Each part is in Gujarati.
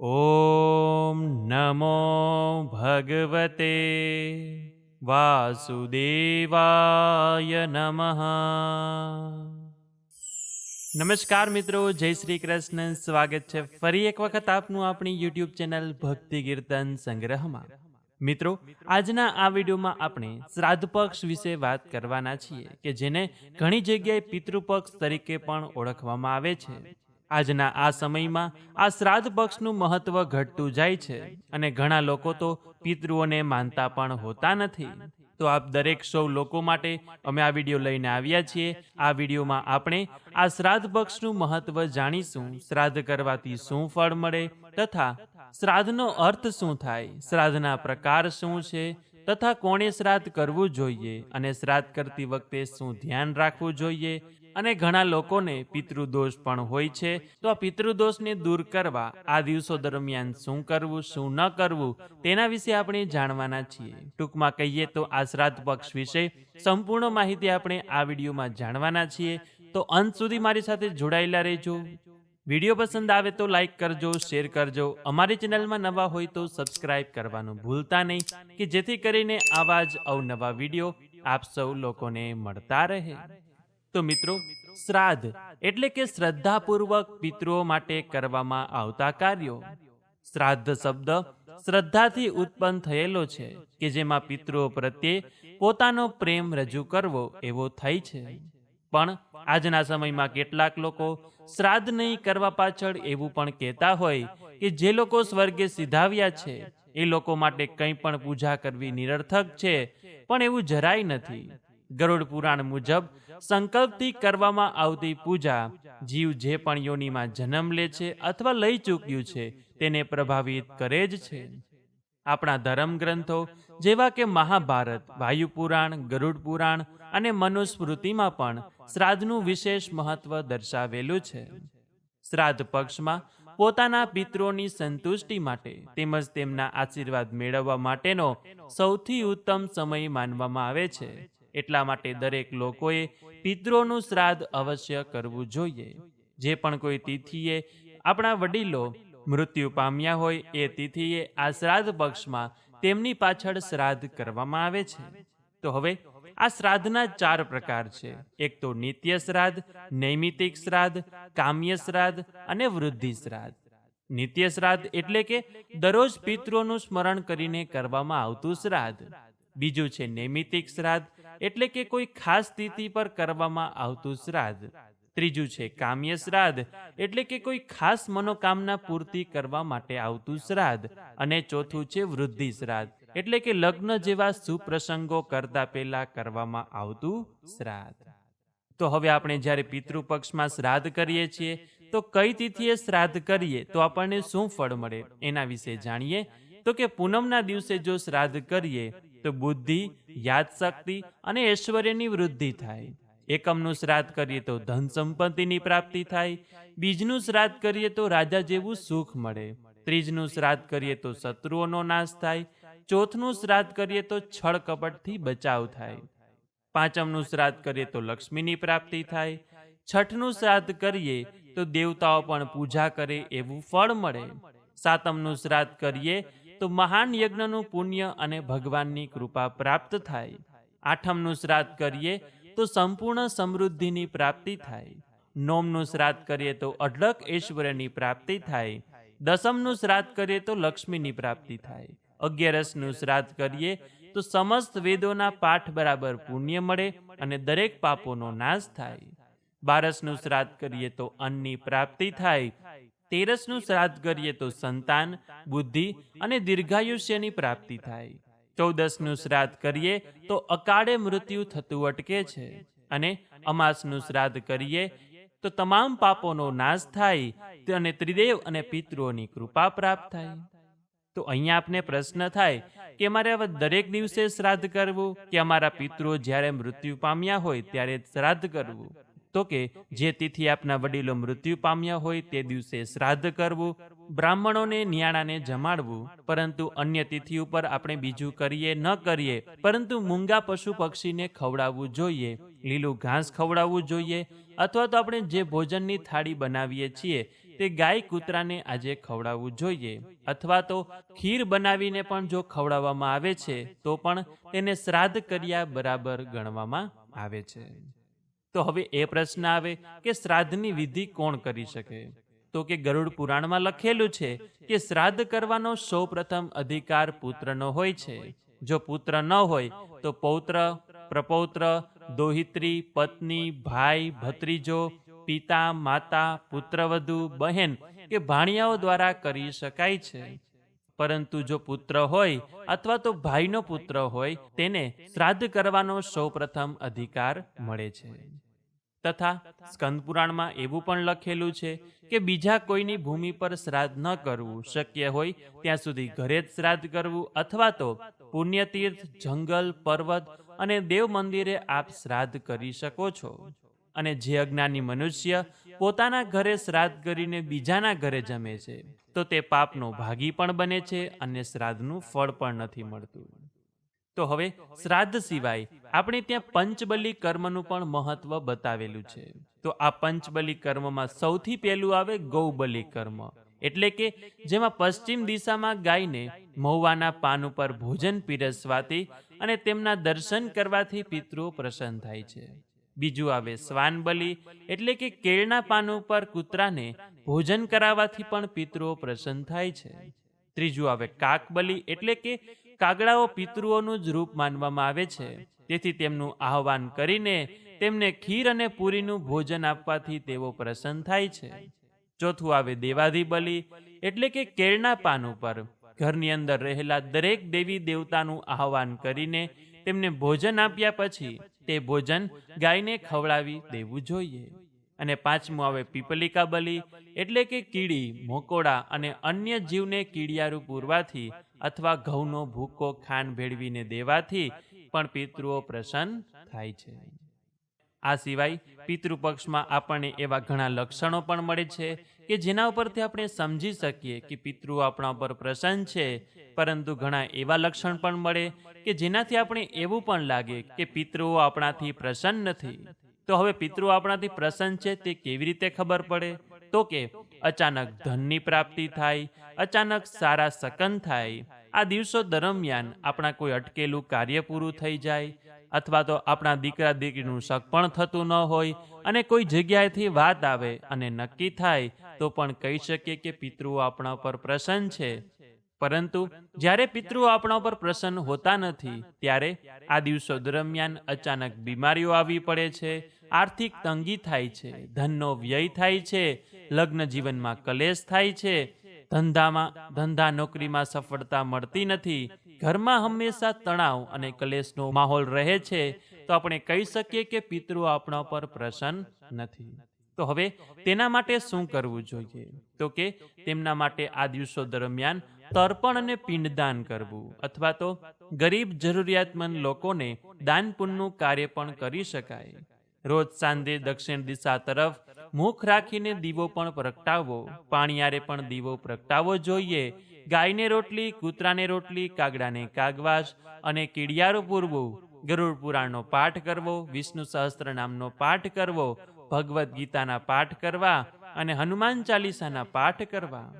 ॐ नमो भगवते વાસુદેવાય નમઃ નમસ્કાર મિત્રો જય શ્રી કૃષ્ણ સ્વાગત છે ફરી એક વખત આપનું આપણી યુટ્યુબ ચેનલ ભક્તિ કીર્તન સંગ્રહમાં મિત્રો આજના આ વિડીયોમાં આપણે શ્રાદ્ધ પક્ષ વિશે વાત કરવાના છીએ કે જેને ઘણી જગ્યાએ પિતૃપક્ષ તરીકે પણ ઓળખવામાં આવે છે આજના આ સમયમાં આ શ્રાદ્ધ પક્ષનું મહત્વ ઘટતું જાય છે અને ઘણા લોકો તો પિતૃઓને માનતા પણ હોતા નથી. તો આપ દરેક સૌ લોકો માટે અમે આ વીડિયો લઈને આવ્યા છીએ. આ વિડીયોમાં આપણે આ શ્રાદ્ધ પક્ષનું મહત્વ જાણીશું. શ્રાદ્ધ કરવાથી શું ફળ મળે તથા શ્રાદ્ધનો અર્થ શું થાય? શ્રાદ્ધના પ્રકાર શું છે? તથા કોણે શ્રાદ્ધ કરવું જોઈએ? અને શ્રાદ્ધ કરતી વખતે શું ધ્યાન રાખવું જોઈએ? અને ઘણા લોકોને પિતૃદોષ પણ હોય છે. તો આ પિતૃદોષને દૂર કરવા આ દિવસો દરમિયાન શું કરવું, શું ન કરવું, તેના વિશે આપણે જાણવાના છીએ. ટૂંકમાં કહીએ તો આ શ્રાદ્ધ પક્ષ વિશે સંપૂર્ણ માહિતી આપણે આ વિડીયોમાં જાણવાના છીએ. તો અંત સુધી મારી સાથે જોડાયેલા રહેજો. વીડિયો પસંદ આવે તો લાઇક કરજો, શેર કરજો. અમારી ચેનલમાં નવા હોય તો સબસ્ક્રાઇબ કરવાનું ભૂલતા નહીં, કે જેથી કરીને આવા જ અવનવા વીડિયો આપ સૌ લોકોને મળતા રહે. તો મિત્રો, શ્રાદ્ધ એટલે કે શ્રદ્ધાપૂર્વક પિતૃઓ માટે કરવામાં આવતા કાર્યો. શ્રાદ્ધ શબ્દ શ્રદ્ધાથી ઉત્પન્ન થયેલો છે કે જેમાં પિતૃઓ પ્રત્યે પોતાનો પ્રેમ રજૂ કરવો એવો થાય છે. પણ આજના સમયમાં કેટલાક લોકો શ્રાદ્ધ નહીં કરવા પાછળ એવું પણ કહેતા હોય કે જે લોકો સ્વર્ગે સિધાવ્યા છે, એ લોકો માટે કંઈ પણ પૂજા કરવી નિરર્થક છે, પણ એવું જરાય નથી. ગરુડ પુરાણ મુજબ, સંકલ્પથી કરવામાં આવતી પૂજા જીવ જે પણ યોનિમાં જન્મ લે છે અથવા લઈ ચૂક્યું છે, તેને પ્રભાવિત કરે જ છે. આપણા ધર્મ ગ્રંથો જેવા કે મહાભારત, વાયુ ગરુડ પુરાણ અને મનુસ્મૃતિમાં પણ શ્રાદ્ધનું વિશેષ મહત્વ દર્શાવેલું છે. શ્રાદ્ધ પક્ષમાં પોતાના પિત્રોની સંતુષ્ટિ માટે તેમજ તેમના આશીર્વાદ મેળવવા માટેનો સૌથી ઉત્તમ સમય માનવામાં આવે છે. એટલા માટે દરેક લોકોએ પિતૃઓનું શ્રાદ્ધ અવશ્ય કરવું જોઈએ. જે પણ કોઈ તિથિએ આપણા વડીલો મૃત્યુ પામ્યા હોય, એ તિથિએ આ શ્રાદ્ધ પક્ષમાં તેમની પાછળ શ્રાદ્ધ કરવામાં આવે છે. તો હવે આ શ્રાદ્ધના ચાર પ્રકાર છે. એક તો નિત્ય શ્રાદ્ધ નૈમિતિક શ્રાદ્ધ, કામ્ય શ્રાદ્ધ અને વૃદ્ધિ શ્રાદ્ધ. નિત્ય શ્રાદ્ધ એટલે કે દરરોજ પિતૃઓનું સ્મરણ કરીને કરવામાં આવતું શ્રાદ્ધ. બીજું છે નૈમિતિક શ્રાદ્ધ એટલે કે કોઈ ખાસ તિથિ પર કરવામાં આવતું શ્રાદ્ધ. ત્રીજું છે કામ્ય શ્રાદ્ધ, એટલે કે કોઈ ખાસ મનોકામના પૂર્તિ કરવા માટે આવતું શ્રાદ્ધ. અને ચોથું છે વૃદ્ધિ શ્રાદ્ધ, એટલે કે લગ્ન જેવા સુપ્રસંગો કરતા પહેલા કરવામાં આવતું શ્રાદ્ધ. તો હવે આપણે જ્યારે પિતૃપક્ષમાં શ્રાદ્ધ કરીએ છીએ, તો કઈ તિથિએ શ્રાદ્ધ કરીએ, તો આપણને શું ફળ મળે એના વિશે જાણીએ. તો કે પૂનમના દિવસે જો શ્રાદ્ધ કરીએ તો બુદ્ધિ, યાદશક્તિ અને ઐશ્વર્યની વૃદ્ધિ થાય. એકમનું શ્રાદ્ધ કરીએ તો ધન સંપત્તિની પ્રાપ્તિ થાય. બીજનું શ્રાદ્ધ કરીએ તો રાજા જેવું સુખ મળે. ત્રીજનું શ્રાદ્ધ કરીએ તો શત્રુઓનો નાશ થાય. ચોથનું શ્રાદ્ધ કરીએ તો છળ કપટથી બચાવ થાય. પાંચમનું શ્રાદ્ધ કરીએ તો લક્ષ્મીની પ્રાપ્તિ થાય. છઠનું શ્રાદ્ધ કરીએ તો દેવતાઓ પણ પૂજા કરે એવું ફળ મળે. સાતમનું શ્રાદ્ધ કરીએ તો મહાન યજ્ઞનું પુણ્ય અને ભગવાનની કૃપા પ્રાપ્ત થાય. આઠમનું શ્રાદ્ધ કરીએ તો સંપૂર્ણ સમૃદ્ધિની પ્રાપ્તિ થાય. નોમનું શ્રાદ્ધ કરીએ તો અઢળક ઐશ્વર્યની પ્રાપ્તિ થાય. દસમનું શ્રાદ્ધ કરીએ તો લક્ષ્મીની પ્રાપ્તિ થાય. અગિયારસનું શ્રાદ્ધ કરીએ તો સમસ્ત વેદોના પાઠ બરાબર પુણ્ય મળે અને દરેક પાપોનો નાશ થાય. બારસનું શ્રાદ્ધ કરીએ તો અન્નની પ્રાપ્તિ થાય. તેરસનું શ્રાદ્ધ કરીએ તો સંતાન, બુદ્ધિ અને દીર્ઘાયુષ્યની પ્રાપ્તિ થાય. ચૌદસનું શ્રાદ્ધ કરીએ તો અકાળે મૃત્યુ થતું અટકે છે અને અમાસનું શ્રાદ્ધ કરીએ તો તમામ પાપોનો નાશ થાય અને ત્રિદેવ અને પિતૃઓની કૃપા પ્રાપ્ત થાય. તો અહીંયા આપને પ્રશ્ન થાય કે અમારે હવે દરેક દિવસે શ્રાદ્ધ કરવું? કે અમારા પિતૃઓ જ્યારે મૃત્યુ પામ્યા હોય ત્યારે શ્રાદ્ધ કરવું? તો કે જે તિથિ આપના વડીલો મૃત્યુ પામ્યા હોય તે દિવસે શ્રાદ્ધ કરવું, બ્રાહ્મણોને નિયાણાને જમાડવું, પરંતુ અન્ય તિથિ ઉપર આપણે બીજું કરીએ ન કરીએ, પરંતુ મૂંગા પશુ પક્ષીને ખવડાવવું જોઈએ, લીલું ઘાસ ખવડાવવું જોઈએ, અથવા તો આપણે જે ભોજનની થાળી બનાવીએ છીએ તે ગાય કૂતરાને આજે ખવડાવવું જોઈએ, અથવા તો ખીર બનાવીને પણ જો ખવડાવવામાં આવે છે, તો પણ તેને શ્રાદ્ધ કર્યા બરાબર ગણવામાં આવે છે. તો હવે એ પ્રશ્ન આવે કે શ્રાદ્ધની વિધિ કોણ કરી શકે? તો કે ગરુડ પુરાણમાં લખેલું છે કે શ્રાદ્ધ કરવાનો સૌ પ્રથમ અધિકાર પુત્રનો હોય છે. જો પુત્ર ન હોય, તો પૌત્ર, પ્રપૌત્ર, દોહિત્રી, પત્ની, ભાઈ, ભત્રીજો, પિતા, માતા, પુત્રવધુ, બહેન કે ભાણિયાઓ દ્વારા કરી શકાય છે. પરંતુ જો પુત્ર હોય અથવા તો ભાઈનો પુત્ર હોય, તેને શ્રાદ્ધ કરવાનો સૌ પ્રથમ અધિકાર મળે છે. તથા સ્કંદ પુરાણમાં એવું પણ લખેલું છે કે બીજા કોઈની ભૂમિ પર શ્રાદ્ધ ન કરવું શક્ય હોય ત્યાં સુધી ઘરે જ શ્રાદ્ધ કરવું અથવા તો પુણ્યતીર્થ, જંગલ, પર્વત અને દેવ મંદિરે આપ શ્રાદ્ધ કરી શકો છો. અને જે અજ્ઞાની મનુષ્ય પોતાના ઘરે શ્રાદ્ધ કરીને બીજાના ઘરે જમે છે, તો તે પાપનો ભાગી પણ બને છે અને શ્રાદ્ધનું ફળ પણ નથી મળતું. તો હવે શ્રાદ્ધ સિવાય આપણે ત્યાં પંચબલી કર્મનું પણ મહત્વ બતાવેલું છે. તો આ પંચબલી કર્મમાં સૌથી પહેલું આવે ગૌબલી કર્મ. એટલે કે જેમાં પશ્ચિમ દિશામાં ગાયને મહુવાના પાન ઉપર ભોજન પીરસવાથી અને તેમના દર્શન કરવાથી પિતૃઓ પ્રસન્ન થાય છે. બીજું આવે શ્વાન બલિ એટલે કે કેળના પાન ઉપર કૂતરાને ભોજન કરાવવાથી પણ પિતૃઓ પ્રસન્ન થાય છે. ત્રીજું આવે કાકબલી, એટલે કે કાગડાઓ પિતૃઓનું જ રૂપ માનવામાં આવે છે. તેથી તેમનું આહવાન કરીને તેમને ખીર અને પૂરીનું ભોજન આપવાથી તેઓ પ્રસન્ન થાય છે. ચોથું આવે દેવાધી બલિ એટલે કે કેળના પાન ઉપર. ઘરની અંદર રહેલા દરેક દેવી દેવતાનું આહવાન કરીને તેમને ભોજન આપ્યા પછી તે ભોજન ગાયને ખવડાવી દેવું જોઈએ. અને પાંચમું આવે પીપલિકા બલિ, એટલે કે કીડી, મોકોડા અને અન્ય જીવને કીડિયારું પૂરવાથી અથવા ઘઉંનો ભૂકો ખાંડ ભેળવીને દેવાથી પણ પિતૃઓ પ્રસન્ન થાય છે. આ સિવાય પિતૃપક્ષમાં આપણને એવા ઘણા લક્ષણો પણ મળે છે કે જેના ઉપરથી આપણે સમજી શકીએ કે પિતૃઓ આપણા ઉપર પ્રસન્ન છે, પરંતુ ઘણા એવા લક્ષણ પણ મળે કે જેનાથી આપણે એવું પણ લાગે કે પિતૃઓ આપણાથી પ્રસન્ન નથી. તો હવે પિતૃઓ આપણાથી પ્રસન્ન છે તે કેવી રીતે ખબર પડે? તો કે અચાનક ધનની પ્રાપ્તિ થાય, અચાનક સારા સકન થાય. આ દિવસો દરમિયાન આપણા કોઈ અટકેલું કાર્ય પૂરું થઈ જાય અથવા તો આપણા દીકરા દીકરીનું શક પણ થતું ન હોય અને કોઈ જગ્યાએથી વાત આવે અને નક્કી થાય, તો પણ કહી શકીએ કે પિતૃઓ આપણા પર પ્રસન્ન છે. પરંતુ જ્યારે પિતૃઓ આપણા પર પ્રસન્ન હોતા નથી, ત્યારે આ દિવસો દરમિયાન અચાનક બીમારીઓ આવી પડે છે, આર્થિક તંગી થાય છે, ધનનો વ્યય થાય છે લગ્ન જીવનમાં કલેશ થાય છે. ધંધામાં, ધંધા નોકરીમાં સફળતા મળતી નથી. ઘરમાં હંમેશા તણાવ અને કલેશનો માહોલ રહે છે. તો આપણે કહી શકીએ કે પિતૃ આપણા પર પ્રસન્ન નથી. તો હવે તેના માટે શું કરવું જોઈએ? તો કે તેમના માટે આ દિવસો દરમિયાન તર્પણ અને પિંડદાન કરવું. અથવા તો ગરીબ જરૂરિયાતમંદ લોકોને દાન પુણનું કાર્ય પણ કરી શકાય. રોજ સાંજે દક્ષિણ દિશા તરફ મુખ રાખીને દીવો પણ પ્રગટાવવો પાણીયારે પણ દીવો પ્રગટાવવો જોઈએ. ગાયને રોટલી, કૂતરાને રોટલી, કાગડાને કાગવાસ અને કીડિયારો પૂરવું. ગરુડ પુરાણનો પાઠ કરવો, વિષ્ણુ સહસ્ત્ર નામનો પાઠ કરવો, ભગવદ્ ગીતાના પાઠ કરવા અને હનુમાન ચાલીસાના પાઠ કરવા.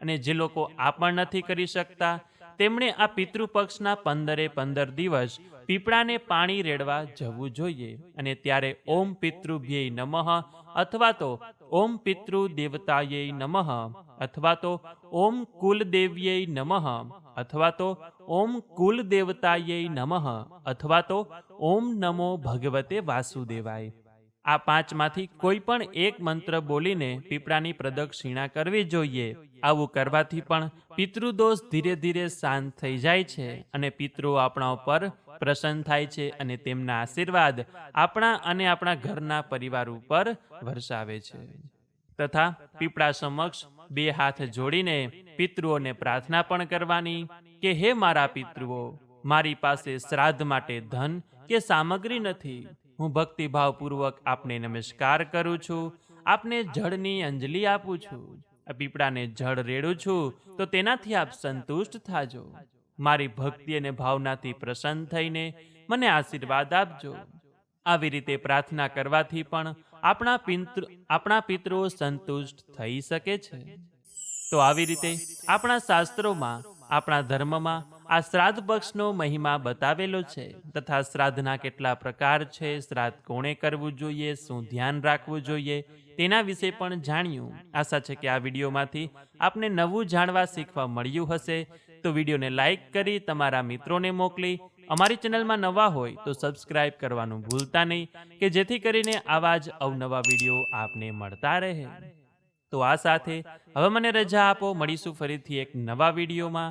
અને જે લોકો આ પણ નથી કરી શકતા તેમણે આ પિતૃપક્ષના પંદરે પંદર દિવસ પીપળાને પાણી રેડવા જવું જોઈએ અને ત્યારે ઓમ પિતૃભ્યય નમઃ અથવા તો ઓમ પિતૃ દેવતાયે નમઃ અથવા તો ઓમ કુલદેવ્યય નમઃ અથવા તો ઓમ કુલદેવતાયે નમઃ અથવા તો ઓમ નમો ભગવતે વાસુદેવાય. આ પાંચમાંથી કોઈ પણ એક મંત્ર બોલીને પીપળાની પ્રદક્ષિણા કરવી જોઈએ. આવું કરવાથી પણ પિતૃદોષ ધીરે ધીરે શાંત થઈ જાય છે અને પિતૃ આપણા ઉપર પ્રસન્ન થાય છે અને તેમના આશીર્વાદ આપણા અને આપણા ઘરના પરિવાર ઉપર વરસાવે છે. તથા પીપળા સમક્ષ બે હાથ જોડીને પિતૃઓને પ્રાર્થના પણ કરવાની કે, હે મારા પિતૃઓ, મારી પાસે શ્રાદ્ધ માટે ધન કે સામગ્રી નથી. હું ભક્તિભાવપૂર્વક આપને નમસ્કાર કરું છું. આપને જળની અંજલિ આપું છું. પીપળાને જળ રેડું છું, તો તેનાથી આપ સંતુષ્ટ થાજો. મારી ભક્તિ અને ભાવનાથી પ્રસન્ન થઈને મને આશીર્વાદ આપજો. આવી રીતે પ્રાર્થના કરવાથી પણ આપણા પિતૃ, આપણા પિતૃઓ સંતુષ્ટ થઈ શકે છે. તો આવી રીતે આપણા શાસ્ત્રોમાં, આપણા ધર્મમાં આ શ્રાદ્ધ પક્ષનો મહિમા બતાવેલો છે. તથા શ્રાદ્ધના કેટલા પ્રકાર છે, શ્રાદ્ધ કોણે કરવું જોઈએ, શું ધ્યાન રાખવું જોઈએ, તેના વિશે પણ જાણ્યું. આશા છે કે આ વિડીયોમાંથી આપને નવું જાણવા શીખવા મળ્યું હશે. તો વિડીયોને લાઇક કરી તમારા મિત્રોને મોકલી. અમારી ચેનલમાં નવા હોય તો સબસ્ક્રાઇબ કરવાનું ભૂલતા નહીં, કે જેથી કરીને આવા જ અવનવા વીડિયો આપને મળતા રહે. તો આ સાથે હવે મને રજા આપો. મળીશું ફરીથી એક નવા વિડીયોમાં.